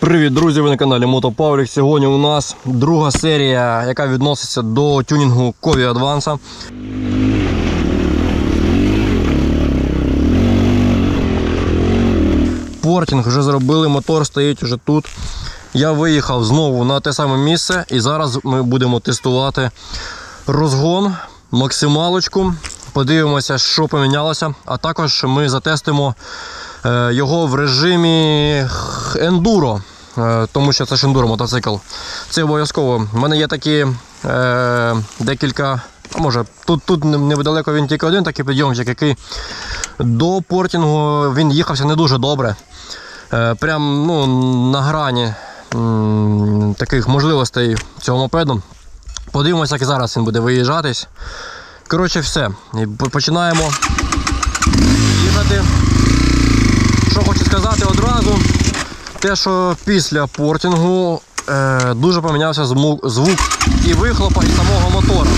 Привіт, друзі! Ви на каналі Мотопавлік. Сьогодні у нас друга серія, яка відноситься до тюнінгу Кові Адванса. Портінг вже зробили, мотор стоїть вже тут. Я виїхав знову на те саме місце і зараз ми будемо тестувати розгон, максималочку. Подивимося, що помінялося, а також ми затестимо його в режимі ендуро, е, тому що це ж ендуро мотоцикл. Це обов'язково. У мене є такі е, декілька. Може, тут, тут не- недалеко він тільки один такий підйомчик, який до портінгу він їхався не дуже добре. Е, прям ну, на грані таких можливостей цього мопеду. Подивимося, як зараз він буде виїжджатись. Коротше, все. Починаємо їхати. Хочу сказати одразу, те, що після портінгу е, дуже помінявся звук і вихлопа, і самого мотора.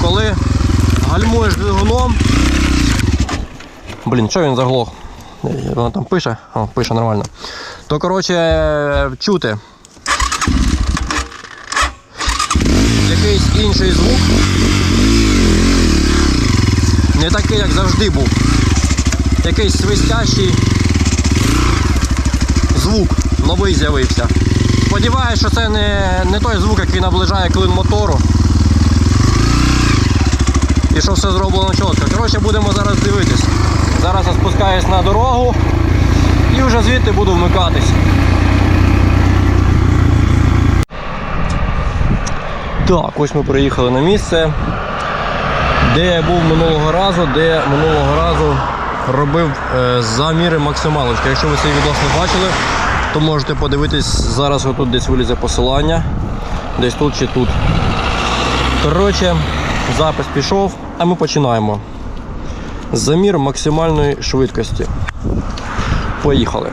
Коли гальмуєш двигуном. Блін, що він заглох? Воно там пише, О, пише нормально. То коротше чути якийсь інший звук. Не такий, як завжди був. Якийсь свистящий звук новий з'явився. Сподіваюсь, що це не, не той звук, який наближає клин мотору. І що все зроблено чітко. Коротше, будемо зараз дивитись. Зараз я спускаюсь на дорогу і вже звідти буду вмикатись. Так, ось ми приїхали на місце, де я був минулого разу, де минулого разу робив е, заміри максималочки. Якщо ви цей відос не бачили, то можете подивитись зараз отут десь вилізе посилання. Десь тут чи тут. Коротше, запис пішов, а ми починаємо. Замір максимальної швидкості. Поїхали.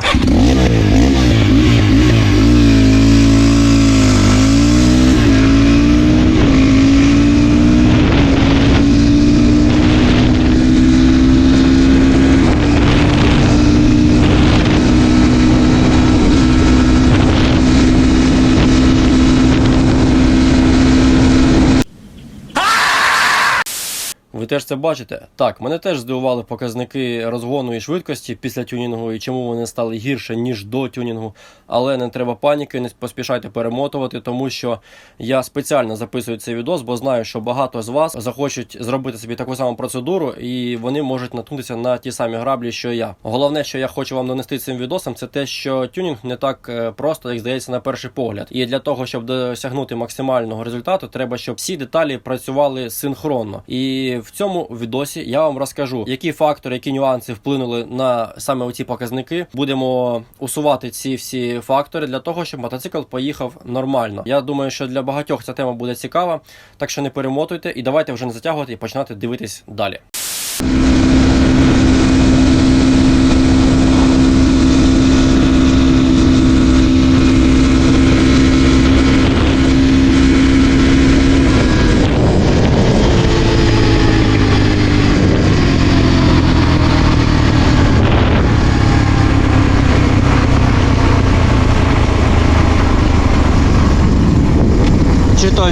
Теж це бачите? Так, мене теж здивували показники розгону і швидкості після тюнінгу і чому вони стали гірше, ніж до тюнінгу. Але не треба паніки, не поспішайте перемотувати, тому що я спеціально записую цей відос, бо знаю, що багато з вас захочуть зробити собі таку саму процедуру, і вони можуть наткнутися на ті самі граблі, що я. Головне, що я хочу вам донести цим відосом, це те, що тюнінг не так е, просто, як здається, на перший погляд. І для того, щоб досягнути максимального результату, треба, щоб всі деталі працювали синхронно. І в цьому відосі я вам розкажу, які фактори, які нюанси вплинули на саме оці показники. Будемо усувати ці всі фактори для того, щоб мотоцикл поїхав нормально. Я думаю, що для багатьох ця тема буде цікава, так що не перемотуйте і давайте вже не затягувати і починати дивитись далі.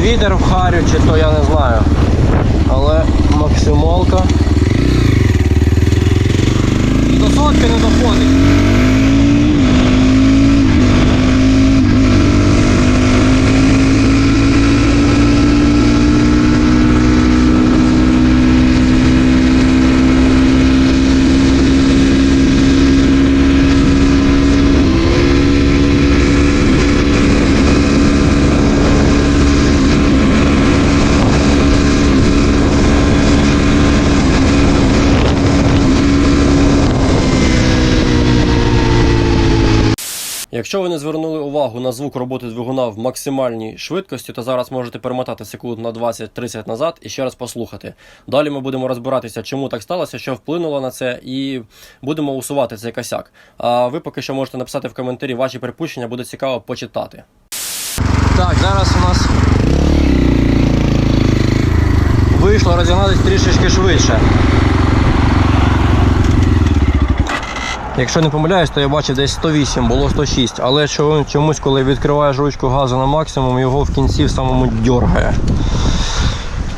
Відер в харю, чи то я не знаю. Але максималка. До сотки не доходить. Якщо ви не звернули увагу на звук роботи двигуна в максимальній швидкості, то зараз можете перемотати секунд на 20-30 назад і ще раз послухати. Далі ми будемо розбиратися, чому так сталося, що вплинуло на це, і будемо усувати цей косяк. А ви поки що можете написати в коментарі ваші припущення, буде цікаво почитати. Так, зараз у нас вийшло розігнатися трішечки швидше. Якщо не помиляюсь, то я бачив десь 108, було 106. Але чомусь, коли відкриваєш ручку газу на максимум, його в кінці в самому дьоргає.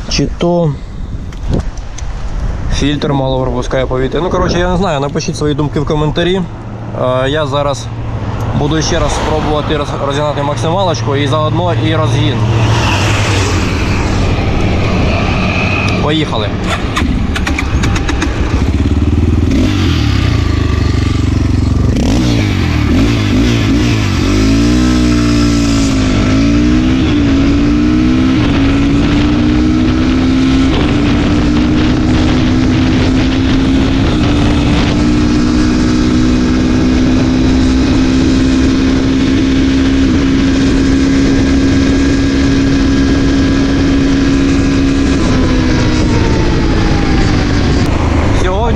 Чи то фільтр мало пропускає повітря. Ну, коротше, я не знаю, напишіть свої думки в коментарі. Е, Я зараз буду ще раз спробувати розігнати максималочку і заодно і розгін. Поїхали.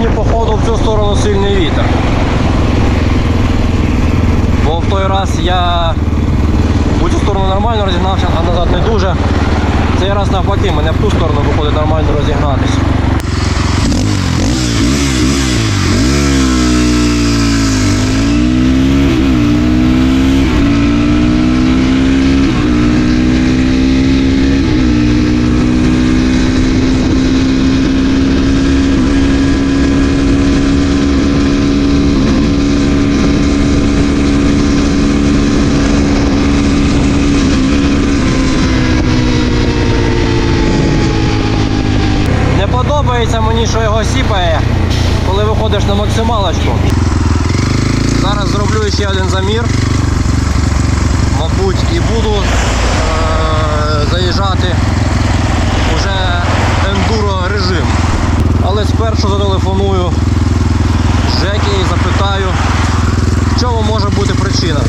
Сьогодні, походу, в цю сторону сильний вітер. Бо в той раз я в цю сторону нормально розігнався, а назад не дуже. Цей раз навпаки, мене в ту сторону виходить нормально розігнатись. Не подобається мені, що його сіпає, коли виходиш на максималочку. Зараз зроблю ще один замір. Мабуть, і буду е- заїжджати уже ендуро режим. Але спершу зателефоную Жекі і запитаю, в чому може бути причина.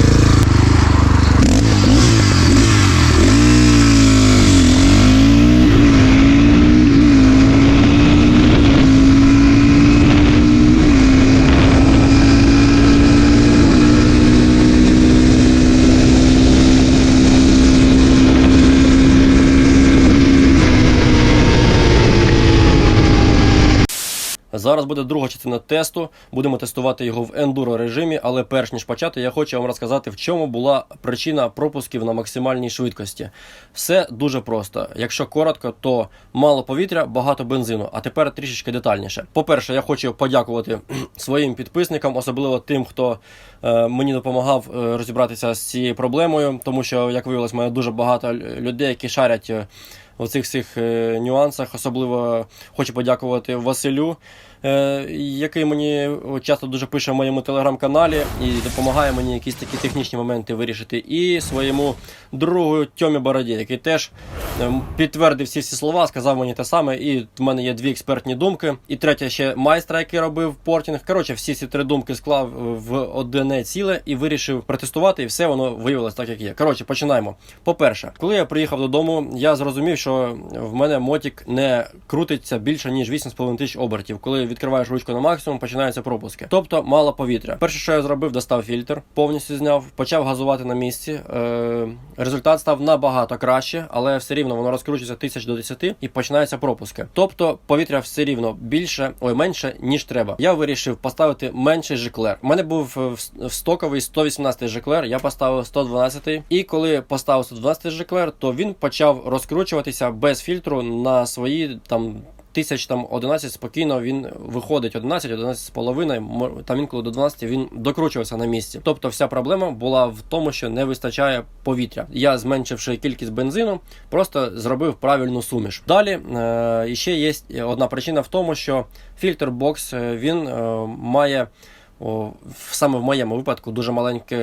Зараз буде друга частина тесту. Будемо тестувати його в ендуро режимі, але перш ніж почати, я хочу вам розказати, в чому була причина пропусків на максимальній швидкості. Все дуже просто. Якщо коротко, то мало повітря, багато бензину. А тепер трішечки детальніше. По-перше, я хочу подякувати своїм підписникам, особливо тим, хто е, мені допомагав е, розібратися з цією проблемою, тому що, як виявилось, мене дуже багато людей, які шарять. е, у цих всіх нюансах. Особливо хочу подякувати Василю, який мені часто дуже пише в моєму телеграм-каналі і допомагає мені якісь такі технічні моменти вирішити. І своєму другу Тьомі Бороді, який теж е, підтвердив всі ці слова, сказав мені те саме. І в мене є дві експертні думки. І третя ще майстра, який робив портінг. Коротше, всі ці три думки склав в одне ціле і вирішив протестувати, і все воно виявилось так, як є. Коротше, починаємо. По-перше, коли я приїхав додому, я зрозумів, що в мене мотик не крутиться більше ніж 8,5 тисяч обертів. Коли відкриваєш ручку на максимум, починаються пропуски. Тобто мало повітря. Перше, що я зробив, достав фільтр, повністю зняв, почав газувати на місці. Е, результат став набагато краще, але все рівно воно розкручується тисяч до 10 і починаються пропуски. Тобто повітря все рівно більше, ой, менше ніж треба. Я вирішив поставити менший жиклер. У мене був е, в- стоковий 118 жиклер, я поставив 112. І коли поставив 112 жиклер, то він почав розкручуватися без фільтру на свої там. Тисяч там 11 спокійно він виходить 11, 11 з половиною, там інколи до 12 він докручувався на місці. Тобто вся проблема була в тому, що не вистачає повітря. Я зменшивши кількість бензину, просто зробив правильну суміш. Далі е, ще є одна причина в тому, що фільтр бокс е, він е, має. В- саме в моєму випадку дуже маленький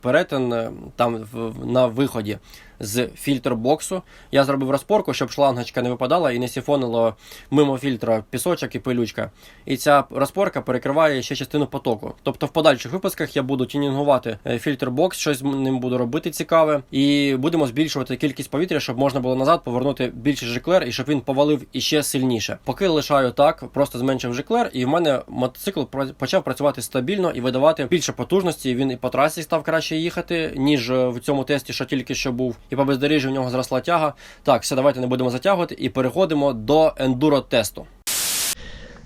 перетин е, там на виході з фільтр-боксу. Я зробив розпорку, щоб шлангочка не випадала і не сіфонило мимо фільтра пісочок і пилючка. І ця розпорка перекриває ще частину потоку. Тобто в подальших випусках я буду тюнінгувати е, фільтр-бокс, щось ним буду робити цікаве, і будемо збільшувати кількість повітря, щоб можна було назад повернути більший жиклер і щоб він повалив іще сильніше. Поки лишаю так, просто зменшив жиклер, і в мене мотоцикл почав працювати стабільно і видавати більше потужності. Він і по трасі став краще їхати, ніж е, в цьому тесті, що тільки що був. І по бездоріжжю в нього зросла тяга. Так, все, давайте не будемо затягувати і переходимо до ендуро тесту.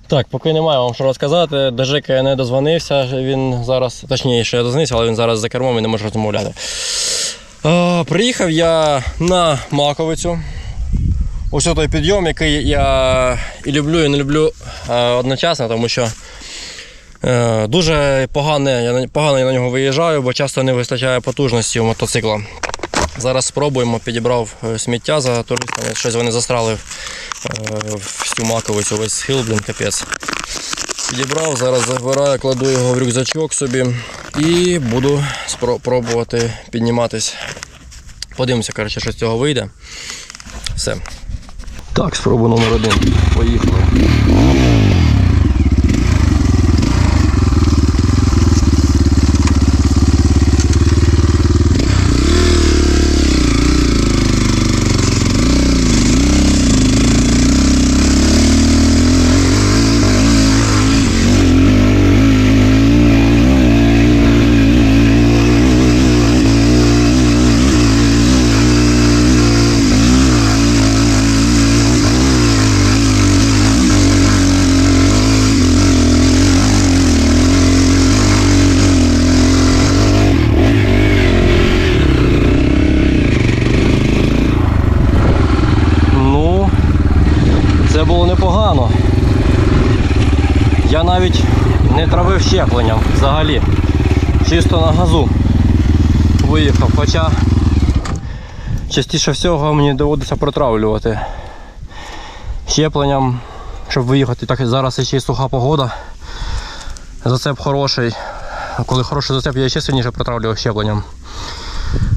Так, поки немає вам що розказати. Я не дозвонився. Він зараз, точніше, я дозвонився, але він зараз за кермом і не може розмовляти. Е, приїхав я на Маковицю. Ось той підйом, який я і люблю, і не люблю е, одночасно, тому що дуже погане, я погано я на нього виїжджаю, бо часто не вистачає потужності у мотоцикла. Зараз спробуємо, підібрав е, сміття за туристами, щось вони застрали е, всю маковицю, весь схил, блін, капець. Підібрав, зараз забираю, кладу його в рюкзачок собі і буду спро- пробувати підніматись. Подивимося, коротше, що з цього вийде. Все. Так, спробу номер один. Поїхали. Ну, це було непогано. Я навіть не щепленням взагалі. Чисто на газу виїхав. Хоча частіше всього мені доводиться протравлювати щепленням, щоб виїхати. Так зараз ще й суха погода. Зацеп хороший. Коли хороший зацеп, я ще сильніше протравлював щепленням.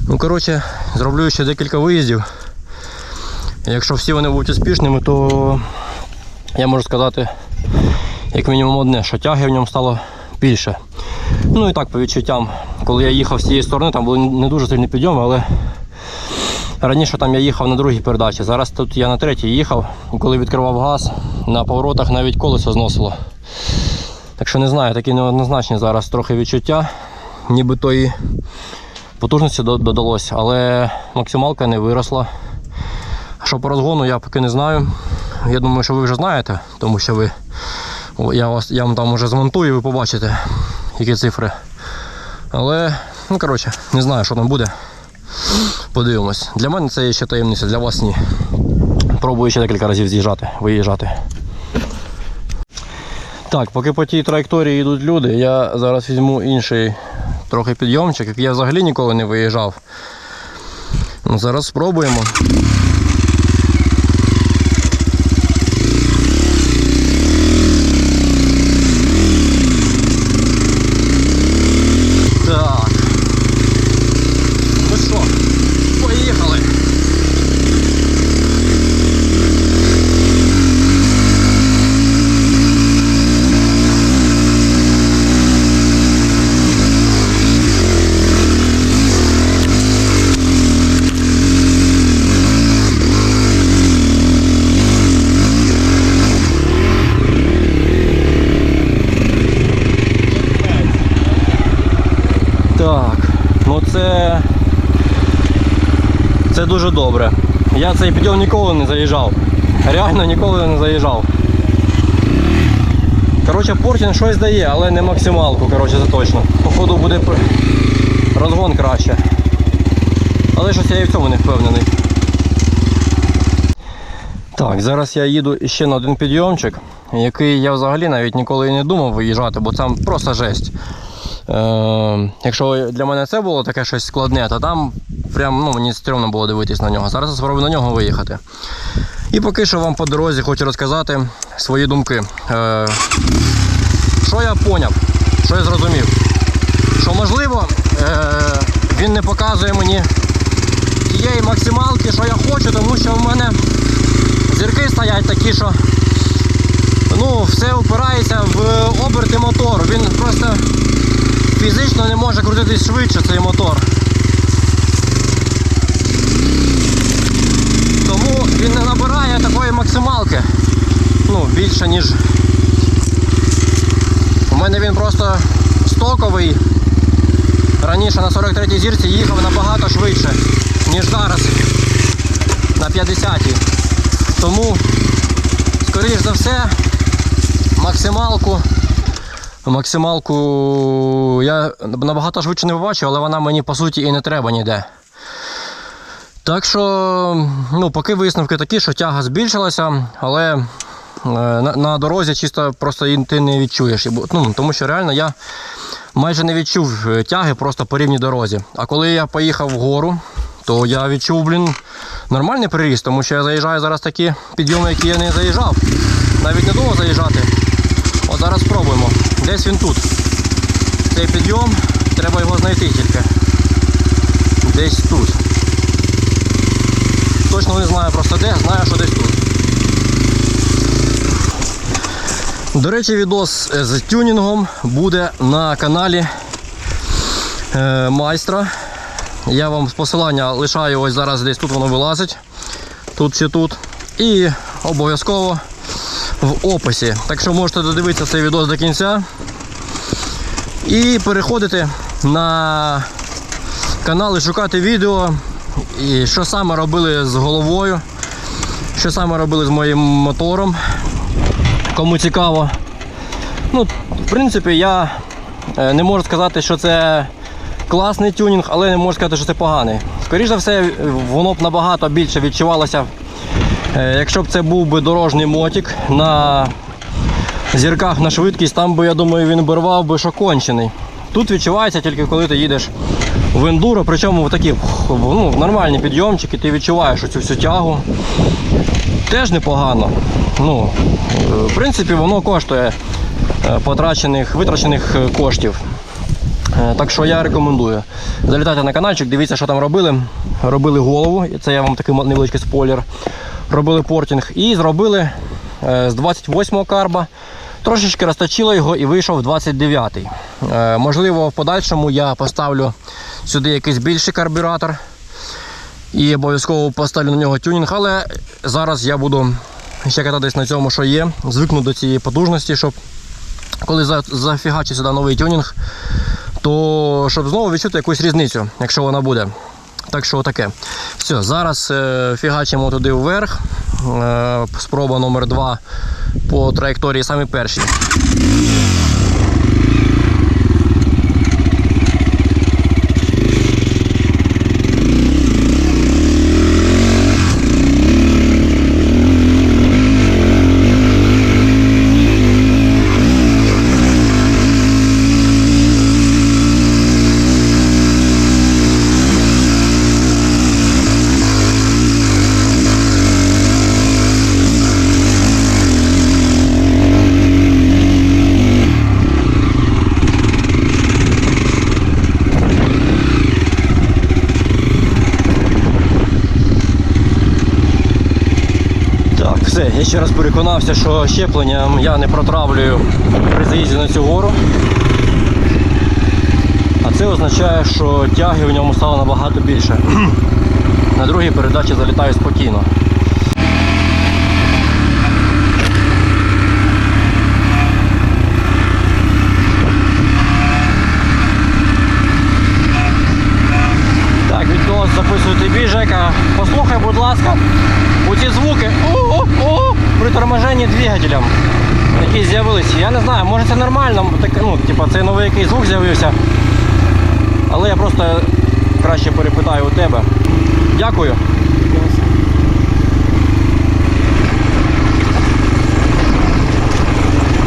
Ну, коротше, зроблю ще декілька виїздів. Якщо всі вони будуть успішними, то я можу сказати, як мінімум одне, що тяги в ньому стало більше. Ну і так, по відчуттям, коли я їхав з цієї сторони, там були не дуже сильні підйоми, але раніше там я їхав на другій передачі. Зараз тут я на третій їхав, і коли відкривав газ, на поворотах навіть колесо зносило. Так що не знаю, такі неоднозначні зараз трохи відчуття, ніби тої потужності додалось, але максималка не виросла. Що по розгону, я поки не знаю. Я думаю, що ви вже знаєте, тому що ви, я, вас, я вам там вже змонтую, ви побачите, які цифри. Але, ну коротше, не знаю, що там буде. Подивимось. Для мене це є ще таємниця, для вас ні. Пробую ще декілька разів з'їжджати, виїжджати. Так, поки по тій траєкторії йдуть люди, я зараз візьму інший трохи підйомчик, який я взагалі ніколи не виїжджав. Ну, зараз спробуємо. Так. Ну що, поїхали. Так, ну це. Це дуже добре. Я цей підйом ніколи не заїжджав. Реально ніколи не заїжджав. Коротше, Портін щось дає, але не максималку, коротше, це точно. Походу буде розгон краще. Але щось я і в цьому не впевнений. Так, зараз я їду ще на один підйомчик, який я взагалі навіть ніколи і не думав виїжджати, бо там просто жесть. Е, якщо для мене це було таке щось складне, то там прям ну, мені стрьомно було дивитись на нього. Зараз я спробую на нього виїхати. І поки що вам по дорозі хочу розказати свої думки. Е, що я поняв, що я зрозумів? Що можливо е, він не показує мені тієї максималки, що я хочу, тому що в мене зірки стоять такі, що ну, все впирається в оберти мотору. Він просто фізично не може крутитись швидше цей мотор. Тому він не набирає такої максималки. Ну, більше, ніж. У мене він просто стоковий. Раніше на 43-й зірці їхав набагато швидше, ніж зараз на 50-й. Тому, скоріш за все, максималку. Максималку я набагато швидше не побачив, але вона мені по суті і не треба ніде. Так що, ну, поки висновки такі, що тяга збільшилася, але е, на, на дорозі чисто просто ти не відчуєш. Ну, тому що реально я майже не відчув е, тяги просто по рівній дорозі. А коли я поїхав вгору, то я відчув, блін, нормальний приріст, тому що я заїжджаю зараз такі підйоми, які я не заїжджав. Навіть не думав заїжджати. От зараз спробуємо. Десь він тут. Цей підйом, треба його знайти тільки. Десь тут. Точно не знаю просто де, знаю, що десь тут. До речі, відос е, з тюнінгом буде на каналі е, майстра. Я вам посилання лишаю ось зараз десь тут воно вилазить. Тут чи тут. І обов'язково в описі. Так що можете додивитися цей відос до кінця. І переходити на канал і шукати відео. І що саме робили з головою, що саме робили з моїм мотором. Кому цікаво. Ну, в принципі, я е, не можу сказати, що це класний тюнінг, але не можу сказати, що це поганий. Скоріше за все, воно б набагато більше відчувалося, е, якщо б це був би дорожній мотик на зірках на швидкість, там би, я думаю, він би рвав би що кончений. Тут відчувається тільки коли ти їдеш в ендуро, причому в такі ну, нормальні підйомчики, ти відчуваєш цю всю тягу. Теж непогано. Ну, в принципі, воно коштує е, потрачених, витрачених е, коштів. Е, Так що я рекомендую. Залітайте на каналчик, дивіться, що там робили. Робили голову, це я вам такий невеличкий спойлер. Робили портінг і зробили з 28-го карба. Трошечки розточили його і вийшов 29-й. Е, Можливо, в подальшому я поставлю сюди якийсь більший карбюратор і обов'язково поставлю на нього тюнінг, але зараз я буду ще кататись на цьому, що є. Звикну до цієї потужності, щоб коли зафігачу сюди новий тюнінг, то щоб знову відчути якусь різницю, якщо вона буде. Так що таке. Все, зараз е, фігачимо туди вверх. Е, спроба номер 2 по траєкторії самі перші. Так, все, я ще раз переконався, що щепленням я не протравлюю при заїзді на цю гору. А це означає, що тяги в ньому стало набагато більше. На другій передачі залітаю спокійно. Так, відос записую тобі, Жека. Послухай, будь ласка, у ці звуки о-о-о, при торможенні двигателем, які з'явилися. Я не знаю, може це нормально, так, ну, типа, це новий якийсь звук з'явився. Але я просто краще перепитаю у тебе. Дякую.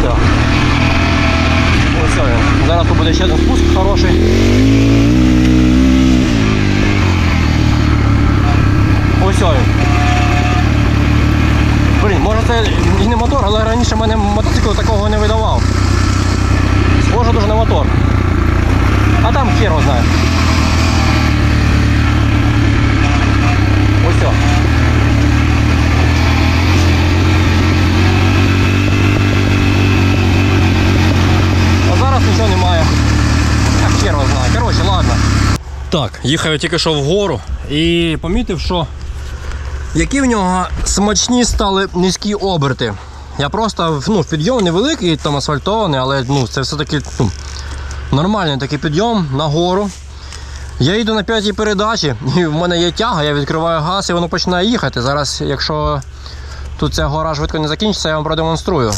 Так. Ось він. Зараз тут буде ще один спуск хороший. Ось він. Може це і не мотор, але раніше мене мотоцикл такого не видавав. Схоже дуже на мотор. А там хер його знає. Ось. о. А зараз нічого немає. А хер його знає. Коротше, ладно. Так, їхав я тільки що вгору і помітив, що які в нього смачні стали низькі оберти. Я просто ну, підйом невеликий, там асфальтований, але ну, це все-таки ну, нормальний такий підйом нагору. Я їду на п'ятій передачі, і в мене є тяга, я відкриваю газ і воно починає їхати. Зараз, якщо тут ця гора швидко не закінчиться, я вам продемонструю.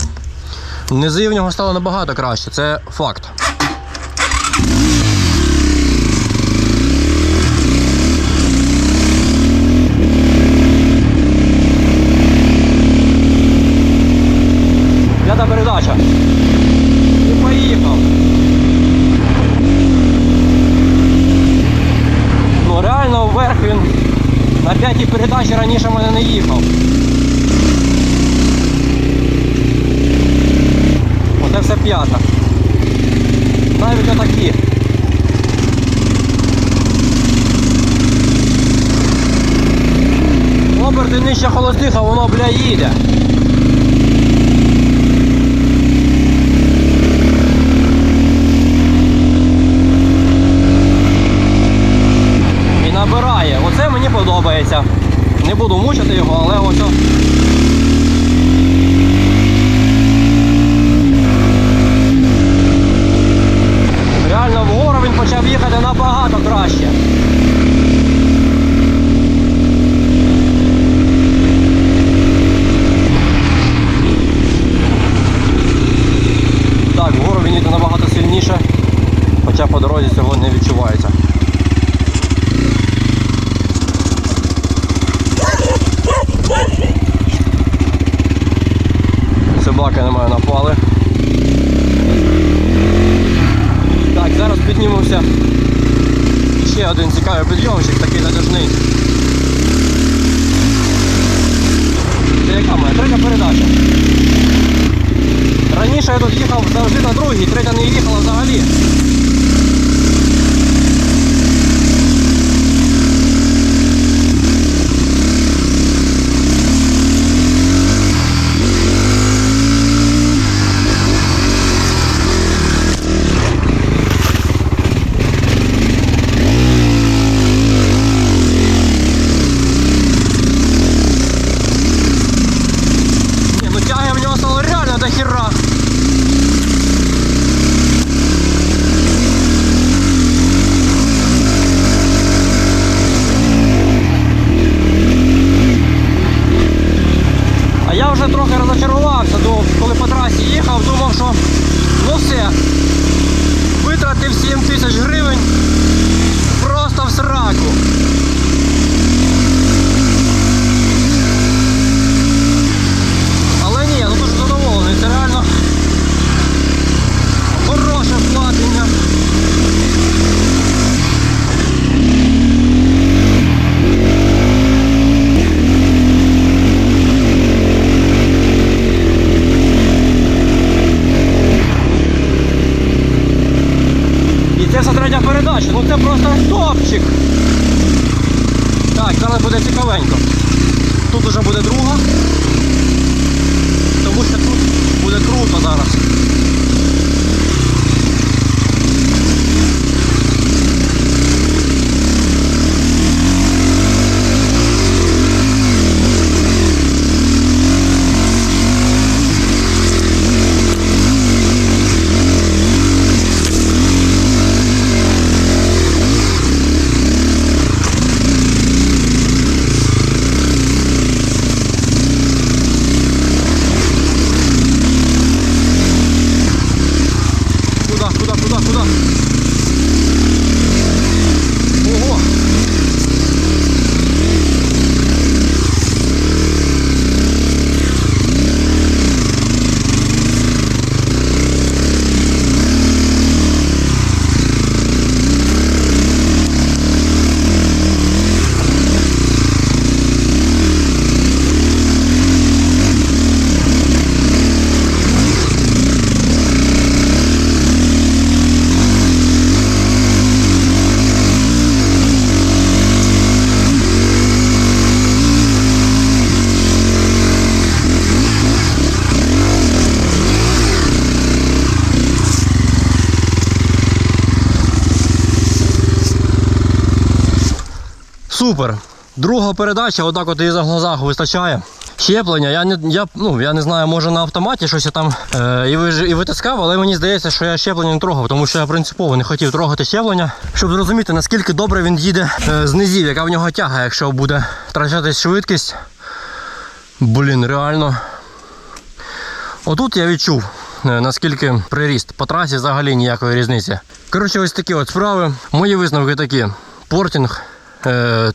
Низи в нього стало набагато краще, це факт. П'ята передача. І поїхав. Ну реально вверх він на п'ятій передачі раніше мене не їхав. Оце все п'ята. Навіть отакі. Оберти нижче холостих, а воно, бля, їде. І набирає. Оце мені подобається. Не буду мучити його, але ось. Топчик. Так, зараз буде цікавенько. Тут вже буде друга. Тому що тут буде круто зараз. Супер. Друга передача, отак от і за глазах вистачає. Щеплення, я не, я, ну, я не знаю, може на автоматі щось я там е, і, виж- і витискав, але мені здається, що я щеплення не трогав, тому що я принципово не хотів трогати щеплення, щоб зрозуміти, наскільки добре він їде е, з низів, яка в нього тяга, якщо буде втрачатись швидкість. Блін, реально. Отут я відчув, е, наскільки приріст. По трасі взагалі ніякої різниці. Коротше, ось такі от справи. Мої висновки такі. Портінг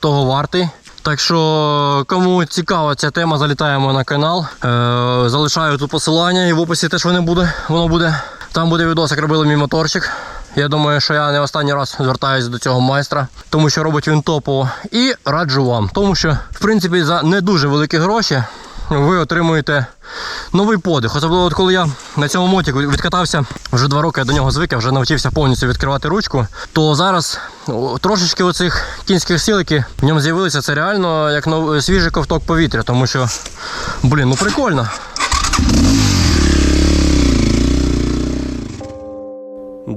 того вартий. Так що, кому цікава ця тема, залітаємо на канал. Е, залишаю тут посилання і в описі теж воно буде. Воно буде. Там буде відос, як робили мій моторчик. Я думаю, що я не останній раз звертаюся до цього майстра, тому що робить він топово. І раджу вам, тому що, в принципі, за не дуже великі гроші ви отримуєте новий подих. Особливо, от коли я на цьому мотику відкатався вже два роки, я до нього звик, я вже навчився повністю відкривати ручку. То зараз трошечки оцих кінських сил, які в ньому з'явилися, це реально як свіжий ковток повітря, тому що, блін, ну прикольно.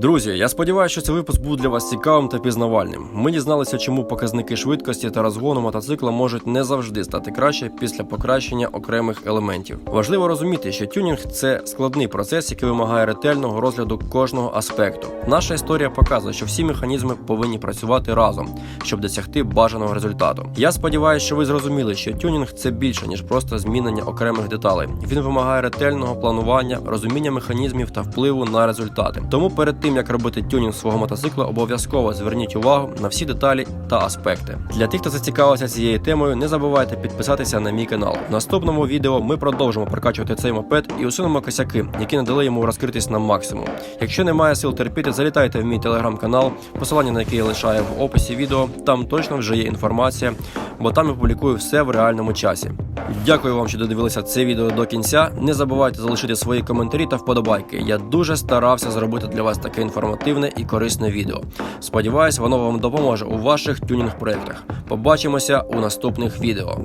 Друзі, я сподіваюся, що цей випуск був для вас цікавим та пізнавальним. Ми дізналися, чому показники швидкості та розгону мотоцикла можуть не завжди стати краще після покращення окремих елементів. Важливо розуміти, що тюнінг це складний процес, який вимагає ретельного розгляду кожного аспекту. Наша історія показує, що всі механізми повинні працювати разом, щоб досягти бажаного результату. Я сподіваюся, що ви зрозуміли, що тюнінг це більше ніж просто змінення окремих деталей. Він вимагає ретельного планування, розуміння механізмів та впливу на результати. Тому перед тим як робити тюнінг свого мотоцикла, обов'язково зверніть увагу на всі деталі та аспекти. Для тих, хто зацікавився цією темою, не забувайте підписатися на мій канал. В наступному відео ми продовжимо прокачувати цей мопед і усунемо косяки, які не дали йому розкритись на максимум. Якщо немає сил терпіти, залітайте в мій телеграм-канал, посилання на який я лишаю в описі відео. Там точно вже є інформація, бо там я публікую все в реальному часі. Дякую вам, що додивилися це відео до кінця. Не забувайте залишити свої коментарі та вподобайки. Я дуже старався зробити для вас таке інформативне і корисне відео. Сподіваюсь, воно вам допоможе у ваших тюнінг проєктах. Побачимося у наступних відео.